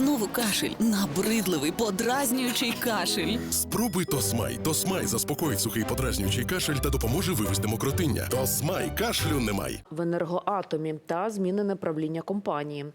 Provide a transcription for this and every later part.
Знову кашель, набридливий, подразнюючий кашель. Спробуй Тосмай. Тосмай заспокоїть сухий подразнюючий кашель та допоможе вивести мокротиння. Тосмай кашлю немає. в енергоатомі та змінене правління компанії.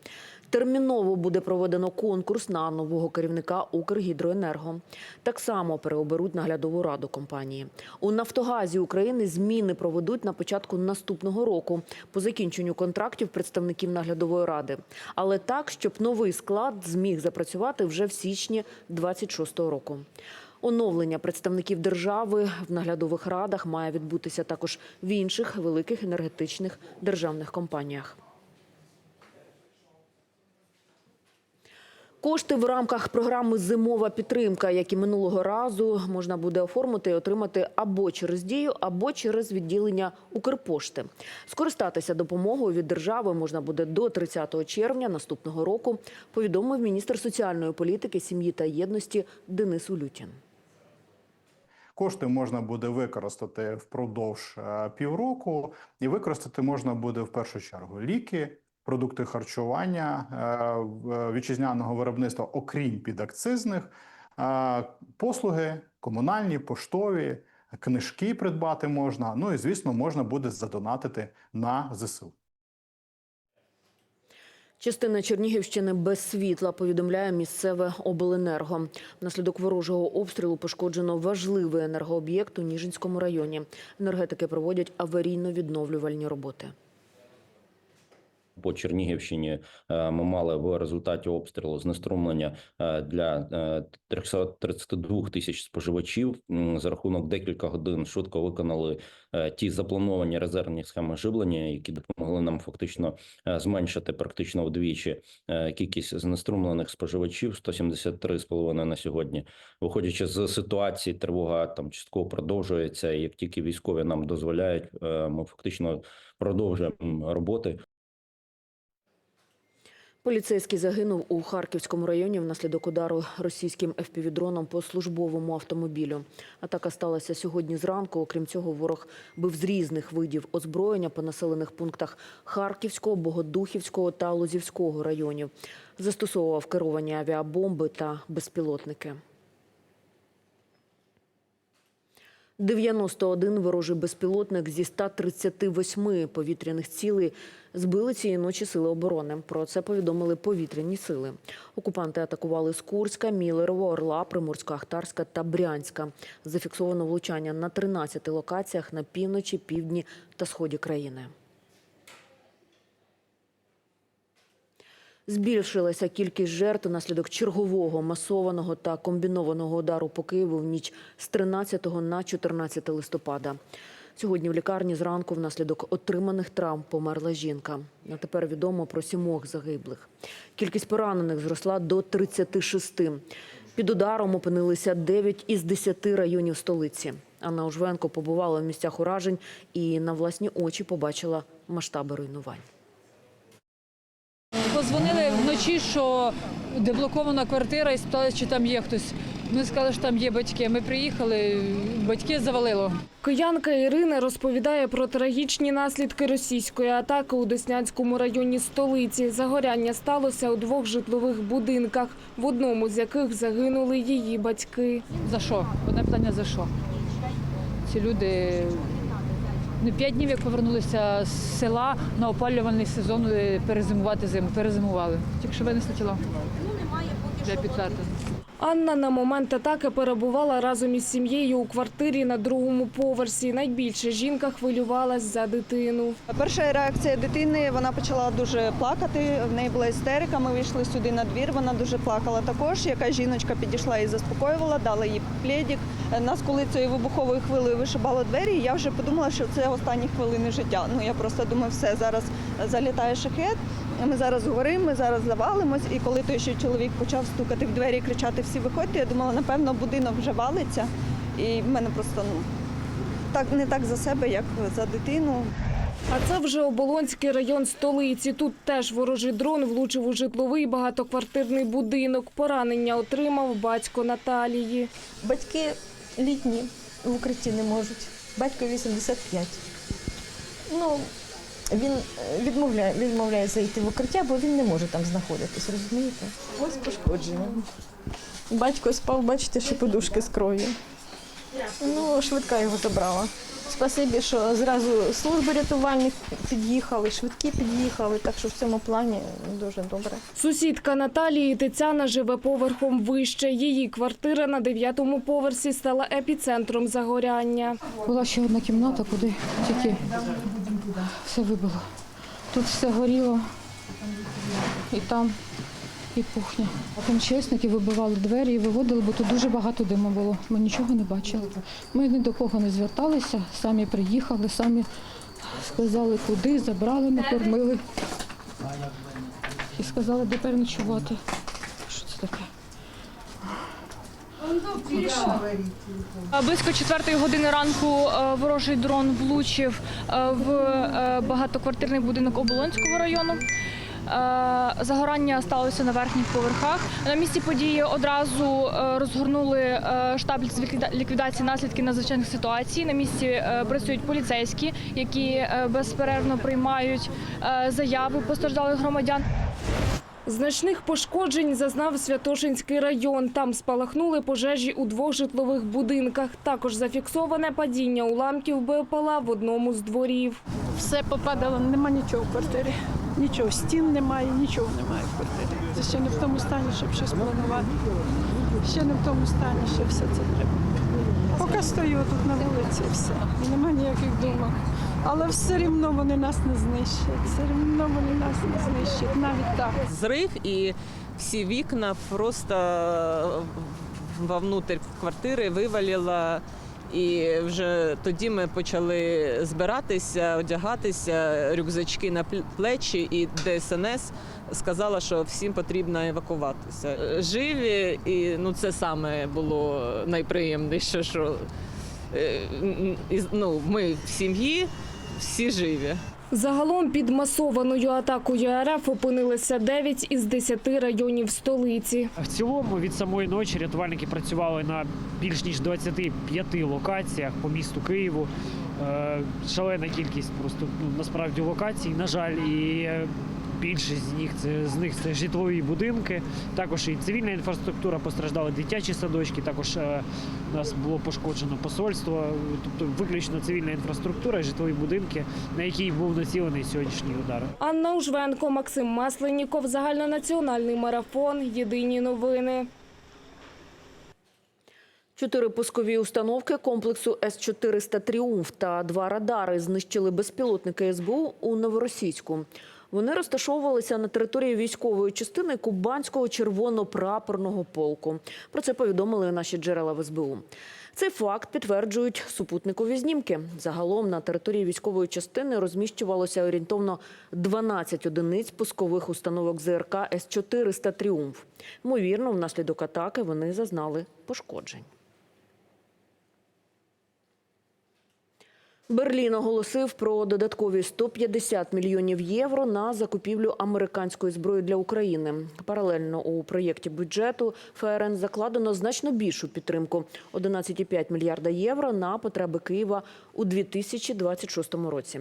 Терміново буде проведено конкурс на нового керівника Укргідроенерго. Так само переоберуть наглядову раду компанії. У Нафтогазі України зміни проведуть на початку наступного року по закінченню контрактів представників наглядової ради. Але так, щоб новий склад зміг запрацювати вже в січні 26-го року. Оновлення представників держави в наглядових радах має відбутися також в інших великих енергетичних державних компаніях. Кошти в рамках програми Зимова підтримка, як і минулого разу, можна буде оформити і отримати або через дію, або через відділення Укрпошти. Скористатися допомогою від держави можна буде до 30 червня наступного року. Повідомив міністр соціальної політики, сім'ї та єдності Денис Улютін. Кошти можна буде використати впродовж е, півроку, і використати можна буде в першу чергу ліки, продукти харчування е, вітчизняного виробництва, окрім підакцизних, е, послуги комунальні, поштові, книжки придбати можна. Ну і звісно, можна буде задонатити на ЗСУ. Частина Чернігівщини без світла, повідомляє місцеве обленерго. Внаслідок ворожого обстрілу пошкоджено важливий енергооб'єкт у Ніжинському районі. Енергетики проводять аварійно-відновлювальні роботи. По Чернігівщині е, ми мали в результаті обстрілу знеструмлення е, для е, 332 тисяч споживачів. За рахунок декілька годин швидко виконали е, ті заплановані резервні схеми живлення, які допомогли нам фактично е, зменшити практично вдвічі е, кількість знеструмлених споживачів 173,5 на сьогодні. Виходячи з ситуації, тривога там частково продовжується. Як тільки військові нам дозволяють, е, ми фактично продовжуємо роботи. Поліцейський загинув у Харківському районі внаслідок удару російським ФПВ-дроном по службовому автомобілю. Атака сталася сьогодні зранку. Окрім цього, ворог бив з різних видів озброєння по населених пунктах Харківського, Богодухівського та Лозівського районів. Застосовував керовані авіабомби та безпілотники. 91 ворожий безпілотник зі 138 повітряних цілей збили цієї ночі сили оборони. Про це повідомили повітряні сили. Окупанти атакували з Курська, Мілерово, Орла, Приморсько-Ахтарська та Брянська. Зафіксовано влучання на 13 локаціях на півночі, півдні та сході країни. Збільшилася кількість жертв наслідок чергового масованого та комбінованого удару по Києву в ніч з 13 на 14 листопада. Сьогодні в лікарні зранку внаслідок отриманих травм померла жінка. На тепер відомо про сімох загиблих. Кількість поранених зросла до 36. Під ударом опинилися 9 із 10 районів столиці. Анна Ужвенко побувала в місцях уражень і на власні очі побачила масштаби руйнувань. Позвонили вночі, що деблокована квартира і спитали, чи там є хтось. Ми сказали, що там є батьки. Ми приїхали, батьки завалило. Киянка Ірина розповідає про трагічні наслідки російської атаки у Деснянському районі столиці. Загоряння сталося у двох житлових будинках, в одному з яких загинули її батьки. За що? Одне питання за що? Ці люди п'ять днів, як повернулися з села на опалювальний сезон е, перезимувати зиму. Перезимували. Тільки що винесли тіло. Для підтвердження. Анна на момент атаки перебувала разом із сім'єю у квартирі на другому поверсі. Найбільше жінка хвилювалась за дитину. Перша реакція дитини вона почала дуже плакати. В неї була істерика. Ми вийшли сюди на двір. Вона дуже плакала також. Яка жіночка підійшла і заспокоювала, дала їй плєдік. Нас, коли цією вибуховою хвилею вишибало двері, я вже подумала, що це останні хвилини життя. Ну я просто думаю, все зараз залітає шахет. Ми зараз говоримо, ми зараз завалимось. І коли той ще чоловік почав стукати в двері і кричати Всі виходьте, я думала, напевно, будинок вже валиться. І в мене просто ну так не так за себе, як за дитину. А це вже Оболонський район столиці. Тут теж ворожий дрон влучив у житловий багатоквартирний будинок. Поранення отримав батько Наталії. Батьки літні в укритті не можуть. Батько 85. Ну, він е, відмовляє, відмовляється йти в укриття, бо він не може там знаходитись, розумієте? Ось пошкодження. Батько спав, бачите, що подушки з кров'ю. Ну, швидка його забрала. Спасибі, що зразу служби рятувальних під'їхали, швидкі під'їхали, так що в цьому плані дуже добре. Сусідка Наталії Тетяна живе поверхом вище. Її квартира на дев'ятому поверсі стала епіцентром загоряння. Була ще одна кімната, куди тільки все вибило. Тут все горіло, і там, і кухня. МЧСники вибивали двері і виводили, бо тут дуже багато диму було. Ми нічого не бачили. Ми ні до кого не зверталися, самі приїхали, самі сказали, куди, забрали, накормили. І сказали, де переночувати. Що це таке? Близько четвертої години ранку е, ворожий дрон влучив е, в е, багатоквартирний будинок Оболонського району. Е, Загорання сталося на верхніх поверхах. На місці події одразу е, розгорнули е, штаб з ліквіда- ліквідації наслідків надзвичайних ситуацій. На місці працюють поліцейські, які безперервно приймають заяви постраждалих громадян. Значних пошкоджень зазнав Святошинський район. Там спалахнули пожежі у двох житлових будинках. Також зафіксоване падіння уламків БПЛА в одному з дворів. Все попадало, нема нічого в квартирі. Нічого, стін немає, нічого немає в квартирі. Це ще не в тому стані, щоб щось планувати. Ще не в тому стані, що все це треба. Поки стою тут на вулиці, і все. І нема ніяких думок. Але все рівно вони нас не знищать. Все рівно вони нас не знищать. Навіть так. зрив і всі вікна просто вовнутрь квартири вивалило. І вже тоді ми почали збиратися, одягатися, рюкзачки на плечі, і ДСНС сказала, що всім потрібно евакуватися. Живі, і ну це саме було найприємніше, що е, ну, ми в сім'ї, всі живі. Загалом під масованою атакою РФ опинилися 9 із 10 районів столиці. В цілому від самої ночі рятувальники працювали на більш ніж 25 локаціях по місту Києву. Е, Шалена кількість просто ну, насправді локацій. На жаль, і е, більшість з них це з них це житлові будинки. Також і цивільна інфраструктура постраждали дитячі садочки. Також е, у нас було пошкоджено посольство, тобто виключно цивільна інфраструктура і житлові будинки, на які був націлений сьогоднішній удар. Анна Ужвенко, Максим Масленніков, загальнонаціональний марафон. Єдині новини. Чотири пускові установки комплексу С-400 «Тріумф» та два радари знищили безпілотники СБУ у Новоросійську. Вони розташовувалися на території військової частини Кубанського червоно-прапорного полку. Про це повідомили наші джерела в СБУ. Цей факт підтверджують супутникові знімки. Загалом на території військової частини розміщувалося орієнтовно 12 одиниць пускових установок ЗРК С-400 «Тріумф». Ймовірно, внаслідок атаки вони зазнали пошкоджень. Берлін оголосив про додаткові 150 мільйонів євро на закупівлю американської зброї для України. Паралельно у проєкті бюджету ФРН закладено значно більшу підтримку 11,5 мільярда євро на потреби Києва у 2026 році.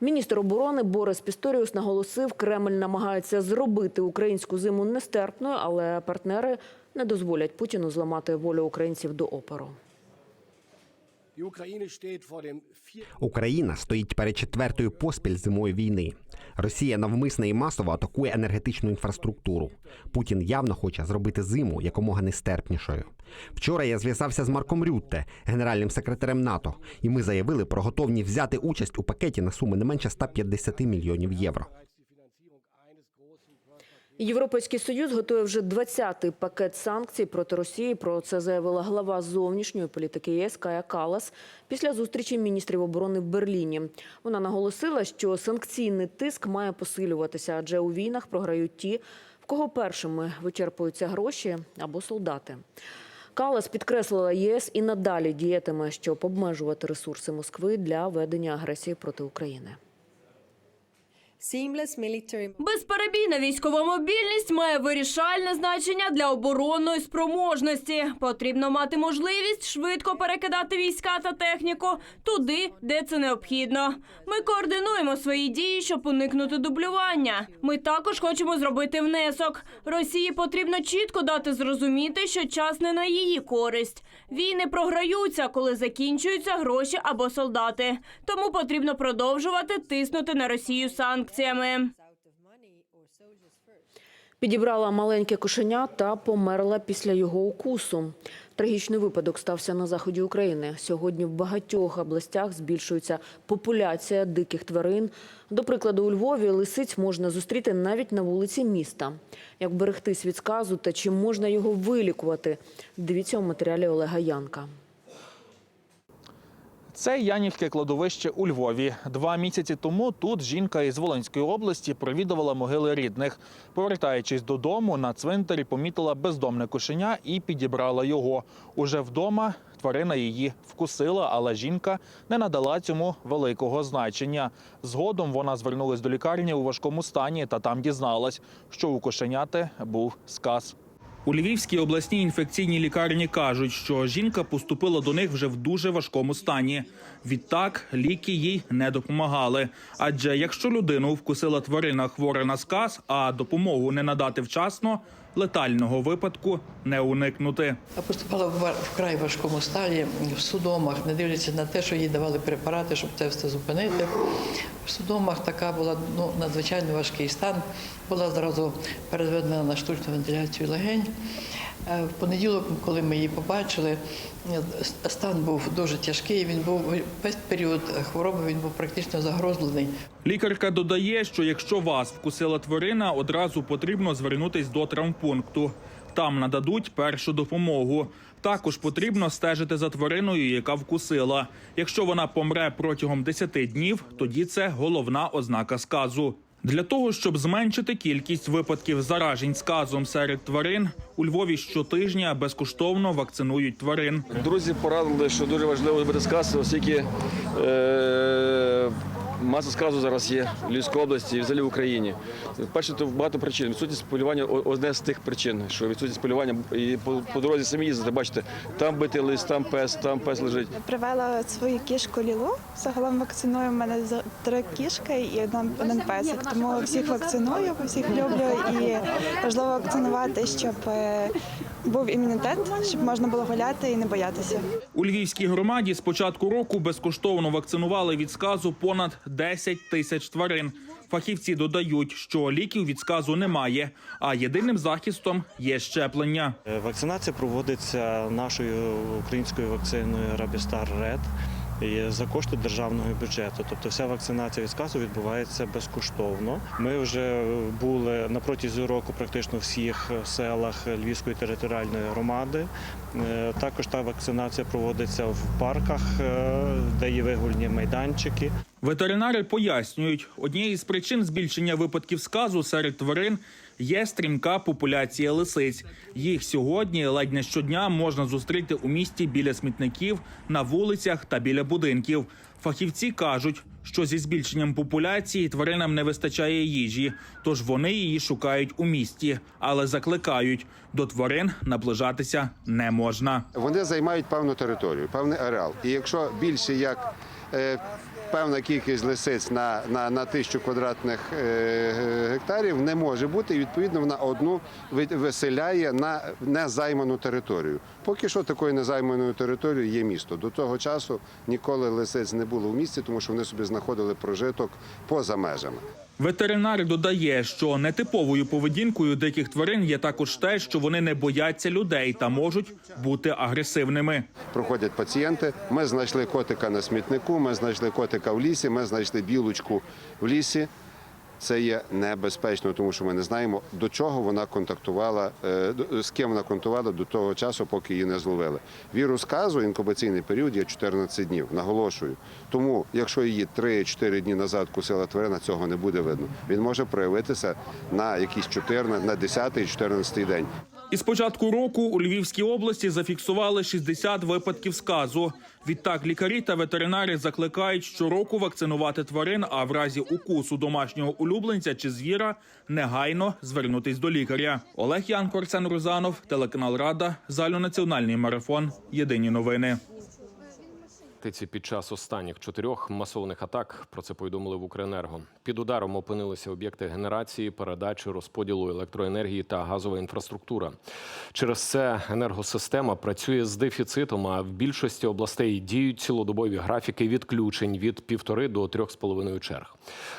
Міністр оборони Борис Пісторіус наголосив, Кремль намагається зробити українську зиму нестерпною, але партнери не дозволять Путіну зламати волю українців до опору. Україна стоїть перед четвертою поспіль зимою війни. Росія навмисно і масово атакує енергетичну інфраструктуру. Путін явно хоче зробити зиму якомога нестерпнішою. Вчора я зв'язався з Марком Рютте, генеральним секретарем НАТО, і ми заявили про готовність взяти участь у пакеті на суму не менше 150 мільйонів євро. Європейський союз готує вже 20-й пакет санкцій проти Росії. Про це заявила глава зовнішньої політики ЄС Кая Калас після зустрічі міністрів оборони в Берліні. Вона наголосила, що санкційний тиск має посилюватися, адже у війнах програють ті, в кого першими вичерпуються гроші або солдати. Калас підкреслила ЄС і надалі діятиме, щоб обмежувати ресурси Москви для ведення агресії проти України. Безперебійна військова мобільність має вирішальне значення для оборонної спроможності. Потрібно мати можливість швидко перекидати війська та техніку туди, де це необхідно. Ми координуємо свої дії, щоб уникнути дублювання. Ми також хочемо зробити внесок. Росії потрібно чітко дати зрозуміти, що час не на її користь. Війни програються, коли закінчуються гроші або солдати. Тому потрібно продовжувати тиснути на Росію санкціями. Підібрала маленьке кошеня та померла після його укусу. Трагічний випадок стався на заході України. Сьогодні в багатьох областях збільшується популяція диких тварин. До прикладу, у Львові лисиць можна зустріти навіть на вулиці міста. Як берегтись від сказу та чи можна його вилікувати? Дивіться у матеріалі Олега Янка. Це Янівське кладовище у Львові. Два місяці тому тут жінка із Волинської області провідувала могили рідних. Повертаючись додому, на цвинтарі помітила бездомне кошеня і підібрала його. Уже вдома тварина її вкусила, але жінка не надала цьому великого значення. Згодом вона звернулась до лікарні у важкому стані та там дізналась, що у кошеняти був сказ. У Львівській обласній інфекційній лікарні кажуть, що жінка поступила до них вже в дуже важкому стані. Відтак ліки їй не допомагали. Адже якщо людину вкусила тварина хвора на сказ, а допомогу не надати вчасно, летального випадку не уникнути. А поступала в вкрай важкому стані в судомах, не дивлячись на те, що їй давали препарати, щоб це все зупинити. В судомах така була ну, надзвичайно важкий стан. Була зразу переведена на штучну вентиляцію легень. Е, В понеділок, коли ми її побачили, е, стан був дуже тяжкий. Він був весь період хвороби він був практично загрозлений. Лікарка додає, що якщо вас вкусила тварина, одразу потрібно звернутись до травмпункту. Там нададуть першу допомогу. Також потрібно стежити за твариною, яка вкусила. Якщо вона помре протягом 10 днів, тоді це головна ознака сказу. Для того щоб зменшити кількість випадків заражень сказом серед тварин, у Львові щотижня безкоштовно вакцинують тварин. Друзі порадили, що дуже важливо зробити сказ, оскільки е, маса сказу зараз є в Львівській області і взагалі в Україні. Перше, то багато причин. Відсутність полювання одне з тих причин, що відсутність полювання і по, по дорозі самі їздити, бачите, там битий лист, там пес, там пес лежить. Привела свою кішку Лілу. Загалом вакциную. У мене три кішки і одна один песик. Тому всіх вакциную, всіх люблю і важливо вакцинувати, щоб е, був імунітет, щоб можна було гуляти і не боятися. У львівській громаді з початку року безкоштовно вакцинували від сказу понад 10 тисяч тварин. Фахівці додають, що ліків від сказу немає, а єдиним захистом є щеплення. Вакцинація проводиться нашою українською вакциною Рабістар Ред за кошти державного бюджету. Тобто вся вакцинація від сказу відбувається безкоштовно. Ми вже були на протязі року практично всіх селах Львівської територіальної громади. Е, Також та вакцинація проводиться в парках, е, де є вигульні майданчики. Ветеринари пояснюють, однією з причин збільшення випадків сказу серед тварин є стрімка популяція лисиць. Їх сьогодні ледь не щодня можна зустріти у місті біля смітників, на вулицях та біля будинків. Фахівці кажуть, що зі збільшенням популяції тваринам не вистачає їжі, тож вони її шукають у місті, але закликають до тварин наближатися не можна. Вони займають певну територію, певний ареал. І якщо більше як е, певна кількість лисиць на, на, на тисячу квадратних е, гектарів не може бути, і відповідно вона одну ви- виселяє на незайману територію. Поки що такою незайманою територією є місто. До того часу ніколи лисиць не було в місті, тому що вони собі знаходили прожиток поза межами. Ветеринар додає, що нетиповою поведінкою диких тварин є також те, що вони не бояться людей та можуть бути агресивними. Проходять пацієнти. Ми знайшли котика на смітнику, ми знайшли котика в лісі, ми знайшли білочку в лісі. Це є небезпечно, тому що ми не знаємо, до чого вона контактувала, е, з ким вона контактувала до того часу, поки її не зловили. Вірус казу, інкубаційний період є 14 днів, наголошую. Тому, якщо її 3-4 дні назад кусила тварина, цього не буде видно. Він може проявитися на якийсь 14, на 10-14 день. Із початку року у Львівській області зафіксували 60 випадків сказу. Відтак лікарі та ветеринари закликають щороку вакцинувати тварин, а в разі укусу домашнього улюбленця чи звіра негайно звернутись до лікаря. Олег Янко, Арсен Рузанов, телеканал Рада, загальнонаціональний марафон. Єдині новини. Тиці під час останніх чотирьох масованих атак про це повідомили в Укренерго. Під ударом опинилися об'єкти генерації, передачі, розподілу електроенергії та газова інфраструктура. Через це енергосистема працює з дефіцитом. А в більшості областей діють цілодобові графіки відключень від півтори до трьох з половиною черг.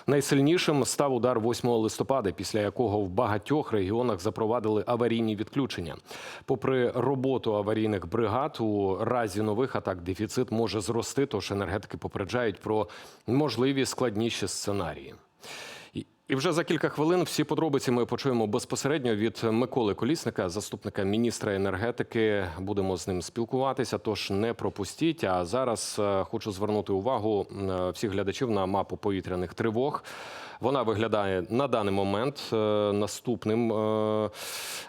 Найсильнішим став удар 8 листопада, після якого в багатьох регіонах запровадили аварійні відключення. Попри роботу аварійних бригад, у разі нових атак дефіцит може зрости, тож енергетики попереджають про можливі складніші сценарії. І- вже за кілька хвилин всі подробиці ми почуємо безпосередньо від Миколи Колісника, заступника міністра енергетики. Будемо з ним спілкуватися. Тож не пропустіть. А зараз е, хочу звернути увагу е, всіх глядачів на мапу повітряних тривог. Вона виглядає на даний момент е, наступним е,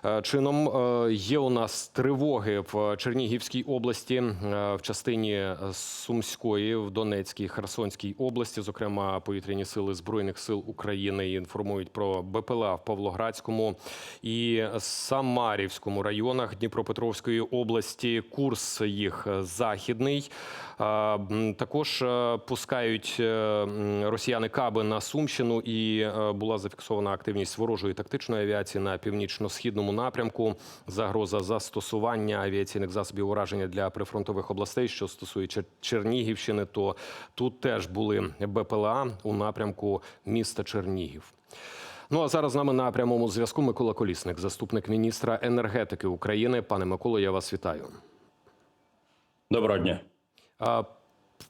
е, чином. Є у нас тривоги в Чернігівській області, в частині Сумської, в Донецькій, Херсонській області. Зокрема, повітряні сили збройних сил України інформують про БПЛА в Павлоградському і Самарівському районах Дніпропетровської області. Курс їх західний. Також пускають росіяни каби на Сумщину, і е, була зафіксована активність ворожої тактичної авіації на північно-східному напрямку. Загроза застосування авіаційних засобів ураження для прифронтових областей, що стосується Чернігівщини, то тут теж були БПЛА у напрямку міста Чернігів. Ну а зараз з нами на прямому зв'язку Микола Колісник, заступник міністра енергетики України. Пане Миколо, я вас вітаю. Доброго дня.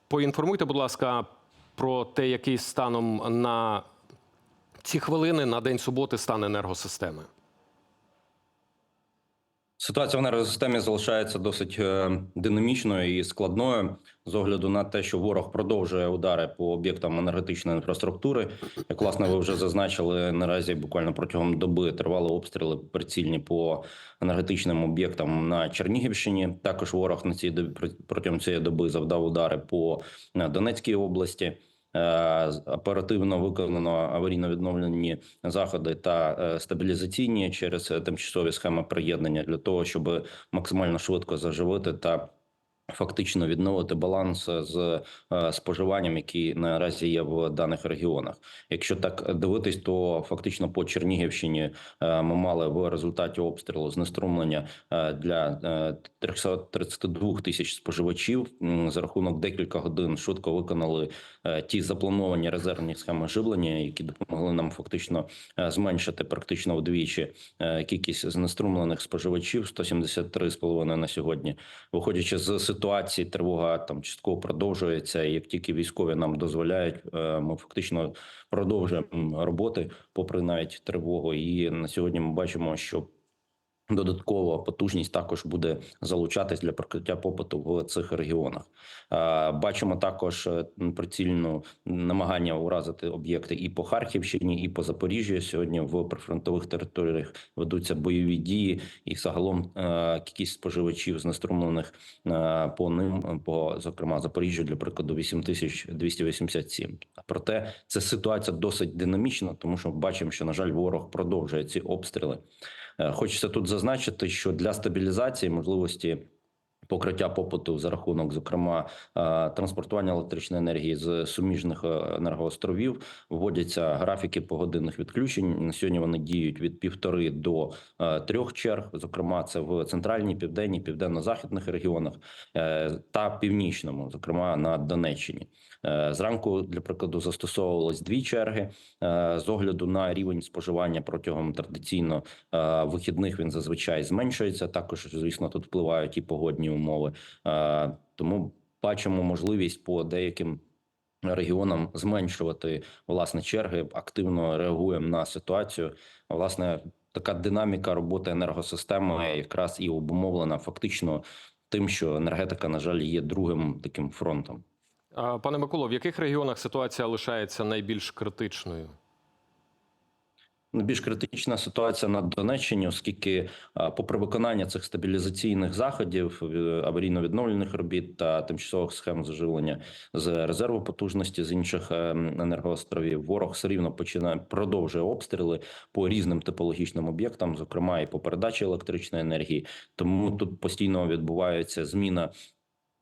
Поінформуйте, будь ласка, про те, який станом на ці хвилини на день суботи стан енергосистеми. Ситуація в енергосистемі залишається досить е, динамічною і складною з огляду на те, що ворог продовжує удари по об'єктам енергетичної інфраструктури. Як власне ви вже зазначили, наразі буквально протягом доби тривали обстріли прицільні по енергетичним об'єктам на Чернігівщині. Також ворог на цій протягом цієї доби завдав удари по е, Донецькій області. Е, Оперативно виконано аварійно-відновлені заходи та е, стабілізаційні через е, тимчасові схеми приєднання для того, щоб максимально швидко заживити та фактично відновити баланс з е, споживанням, який наразі є в даних регіонах. Якщо так дивитись, то фактично по Чернігівщині е, ми мали в результаті обстрілу знеструмлення е, для е, 332 тисяч споживачів за рахунок декілька годин швидко виконали ті заплановані резервні схеми живлення, які допомогли нам фактично зменшити практично вдвічі кількість знеструмлених споживачів 173,5 на сьогодні. Виходячи з ситуації, тривога там частково продовжується. Як тільки військові нам дозволяють, е, ми фактично продовжуємо роботи, попри навіть тривогу. І на сьогодні ми бачимо, що Додаткова потужність також буде залучатись для прикриття попиту в цих регіонах. Бачимо також е, прицільну намагання уразити об'єкти і по Харківщині, і по Запоріжжю. Сьогодні в прифронтових територіях ведуться бойові дії, і загалом е, кількість споживачів знеструмлених е, по ним, по зокрема Запоріжжю, для прикладу, 8287. Проте ця ситуація досить динамічна, тому що бачимо, що на жаль, ворог продовжує ці обстріли. Е, Хочеться тут зазначити, що для стабілізації можливості покриття попиту за рахунок, зокрема, е, транспортування електричної енергії з суміжних е, енергоостровів вводяться графіки погодинних відключень. На сьогодні вони діють від півтори до трьох черг. Зокрема, це в центральній, південній, південно-західних регіонах та північному, зокрема на Донеччині. Е, Зранку, для прикладу, застосовувалось дві черги Е, з огляду на рівень споживання протягом традиційно е, вихідних. Він зазвичай зменшується. Також, звісно, тут впливають і погодні умови. Тому бачимо можливість по деяким. Регіонам зменшувати власне черги, активно реагуємо на ситуацію. Власне, така динаміка роботи енергосистеми якраз і обумовлена фактично тим, що енергетика, на жаль, є другим таким фронтом. Пане Миколо, в яких регіонах ситуація лишається найбільш критичною? більш критична ситуація на Донеччині, оскільки, попри виконання цих стабілізаційних заходів, е, аварійно-відновлених робіт та тимчасових схем заживлення з резерву потужності з інших е, енергоостровів, ворог все рівно починає продовжує обстріли по різним типологічним об'єктам, зокрема і по передачі електричної енергії. Тому тут постійно відбувається зміна.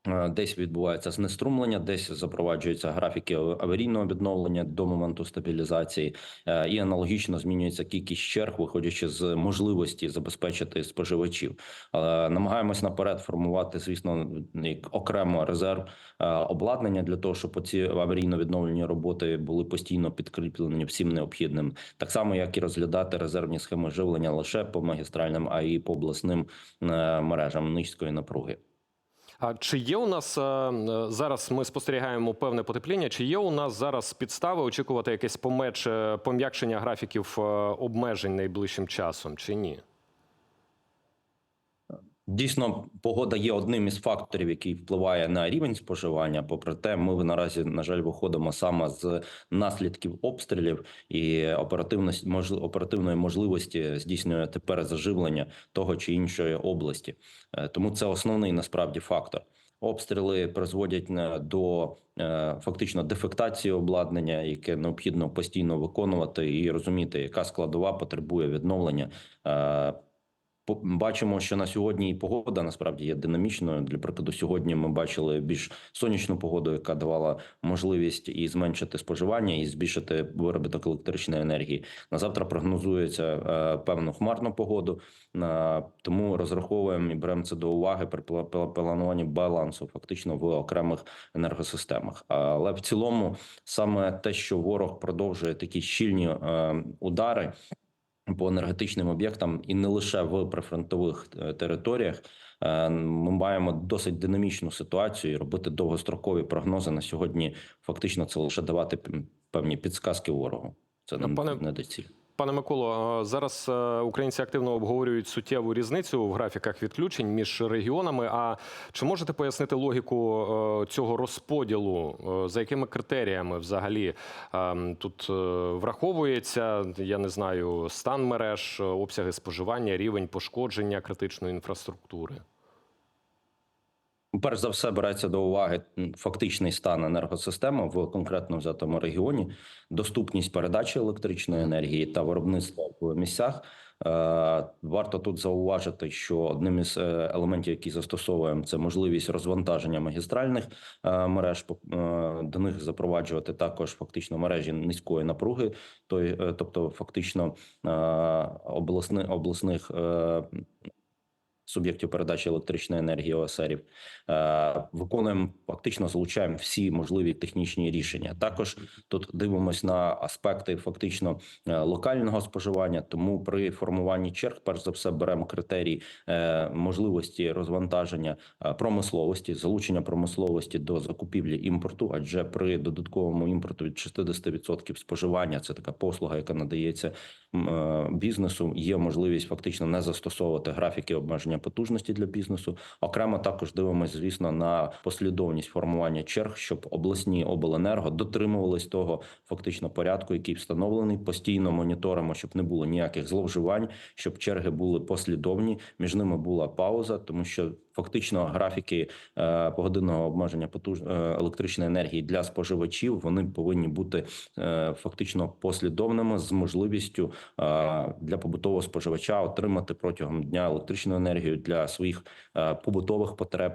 Е, Десь відбувається знеструмлення, десь запроваджуються графіки аварійного відновлення до моменту стабілізації, е, і аналогічно змінюється кількість черг, виходячи з можливості забезпечити споживачів. Але намагаємось наперед формувати, звісно, як окремо резерв е, обладнання для того, щоб ці аварійно відновлені роботи були постійно підкріплені всім необхідним, так само як і розглядати резервні схеми живлення лише по магістральним, а і по обласним е, мережам низької напруги. Чи є у нас е, е, зараз? Ми спостерігаємо певне потепління. Чи є у нас зараз підстави очікувати якесь помеч, е, пом'якшення графіків обмежень найближчим часом, чи ні? Дійсно, погода є одним із факторів, який впливає на рівень споживання. Попри те, ми наразі, на жаль, виходимо саме з наслідків обстрілів і оперативності мож- оперативної можливості здійснювати перезаживлення того чи іншої області. Е, Тому це основний насправді фактор. Обстріли призводять е, до е, фактично дефектації обладнання, яке необхідно постійно виконувати, і розуміти, яка складова потребує відновлення. Бачимо, що на сьогодні і погода насправді є динамічною. Для прикладу, сьогодні ми бачили більш сонячну погоду, яка давала можливість і зменшити споживання, і збільшити виробіток електричної енергії. На завтра прогнозується е, певну хмарну погоду, е, тому розраховуємо і беремо це до уваги при пла- пла- плануванні балансу, фактично в окремих енергосистемах. Але в цілому, саме те, що ворог продовжує такі щільні е, удари по енергетичним об'єктам, і не лише в прифронтових е, територіях. Е, Ми маємо досить динамічну ситуацію і робити довгострокові прогнози на сьогодні. Фактично, це лише давати певні підсказки ворогу. Це нам Пане- не доціль. Пане Миколо, е, зараз е, українці активно обговорюють суттєву різницю в графіках відключень між регіонами. А чи можете пояснити логіку е, цього розподілу? За якими критеріями взагалі е, тут враховується? Я не знаю, стан мереж, обсяги споживання, рівень пошкодження критичної інфраструктури? Перш за все береться до уваги фактичний стан енергосистеми в конкретно взятому регіоні, доступність передачі електричної енергії та виробництва в місцях. Е, Варто тут зауважити, що одним із е, елементів, які застосовуємо, це можливість розвантаження магістральних е, мереж. До них запроваджувати також фактично мережі низької напруги, тобто фактично обласни, обласних е, суб'єктів передачі електричної енергії ОСРів. Е, Виконуємо фактично залучаємо всі можливі технічні рішення. Також тут дивимось на аспекти фактично е, локального споживання. Тому при формуванні черг, перш за все, беремо критерії е, можливості розвантаження промисловості, залучення промисловості до закупівлі імпорту. Адже при додатковому імпорту від 60% споживання це така послуга, яка надається бізнесу. Є можливість фактично не застосовувати графіки обмеження потужності для бізнесу. Окремо також дивимося, звісно, на послідовність формування черг, щоб обласні обленерго дотримувались того фактично порядку, який встановлений. Постійно моніторимо, щоб не було ніяких зловживань, щоб черги були послідовні. Між ними була пауза, тому що фактично графіки е, погодинного обмеження потуж е, електричної енергії для споживачів вони повинні бути е, фактично послідовними з можливістю для побутового споживача отримати протягом дня електричну енергію для своїх побутових потреб.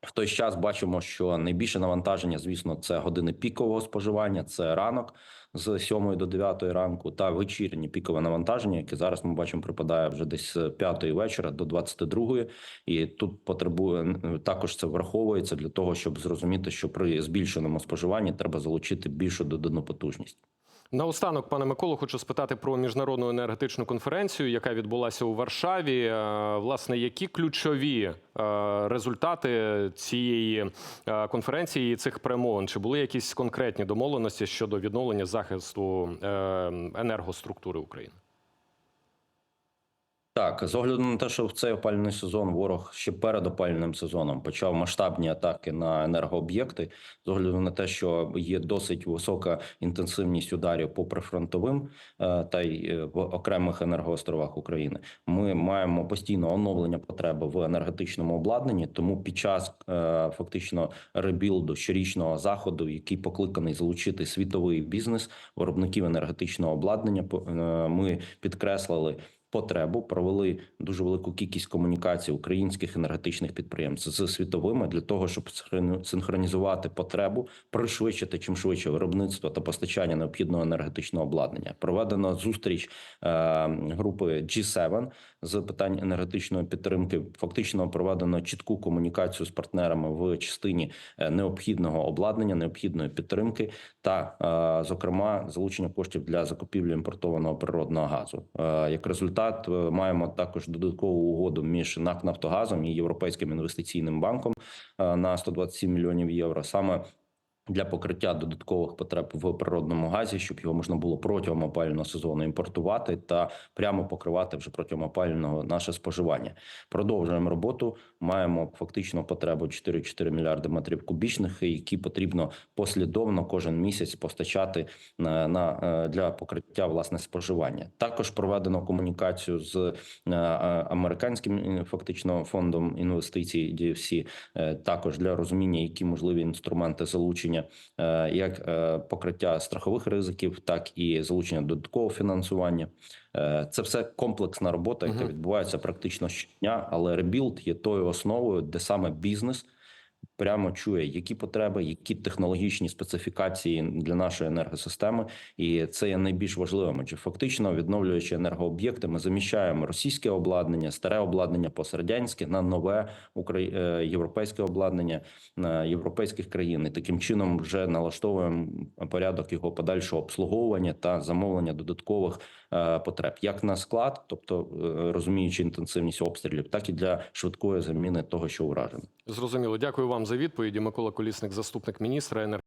В той час бачимо, що найбільше навантаження, звісно, це години пікового споживання, це ранок з 7 до 9 ранку, та вечірнє пікове навантаження, яке зараз ми бачимо, припадає вже десь з 5 вечора до 22. І тут потребує також це враховується для того, щоб зрозуміти, що при збільшеному споживанні треба залучити більшу додану потужність. Наостанок, пане Миколо, хочу спитати про міжнародну енергетичну конференцію, яка відбулася у Варшаві. Е, Власне, які ключові е, результати цієї е, конференції і цих перемовин? Чи були якісь конкретні домовленості щодо відновлення захисту енергоструктури України? Так, з огляду на те, що в цей опалювальний сезон ворог ще перед опалювальним сезоном почав масштабні атаки на енергооб'єкти, з огляду на те, що є досить висока інтенсивність ударів по прифронтовим е, та й е, в окремих енергоостровах України, ми маємо постійно оновлення потреби в енергетичному обладнанні. Тому під час е, фактично ребілду щорічного заходу, який покликаний залучити світовий бізнес, виробників енергетичного обладнання, ми підкреслили потребу, провели дуже велику кількість комунікацій українських енергетичних підприємств з світовими для того, щоб синхронізувати потребу, пришвидшити чим швидше виробництво та постачання необхідного енергетичного обладнання. Проведено зустріч е, групи G7 з питань енергетичної підтримки. Фактично проведено чітку комунікацію з партнерами в частині е, необхідного обладнання, необхідної підтримки та, е, зокрема, залучення коштів для закупівлі імпортованого природного газу. Як результат, е, маємо також додаткову угоду між НАК Нафтогазом і Європейським інвестиційним банком е, на 127 мільйонів євро. Саме для покриття додаткових потреб в природному газі, щоб його можна було протягом опалювального сезону імпортувати та прямо покривати вже протягом опалювального наше споживання. Продовжуємо роботу. Маємо фактично потребу 4,4 мільярди метрів кубічних, які потрібно послідовно кожен місяць постачати на, на е, для покриття власне споживання. Також проведено комунікацію з е, е, американським е, фактично фондом інвестицій DFC, е, також для розуміння, які можливі інструменти залучення е, як е, покриття страхових ризиків, так і залучення додаткового фінансування. Е, Це все комплексна робота, яка відбувається практично щодня, але ребілд є тою основою, де саме бізнес прямо чує, які потреби, які технологічні специфікації для нашої енергосистеми, і це є найбільш важливим. Адже фактично відновлюючи енергооб'єкти, ми заміщаємо російське обладнання, старе обладнання пострадянське на нове е, європейське обладнання на європейських країн. І таким чином вже налаштовуємо порядок його подальшого обслуговування та замовлення додаткових потреб, як на склад, тобто е, розуміючи інтенсивність обстрілів, так і для швидкої заміни того, що уражено. Зрозуміло. Дякую вам за відповіді. Микола Колісник, заступник міністра енергетики.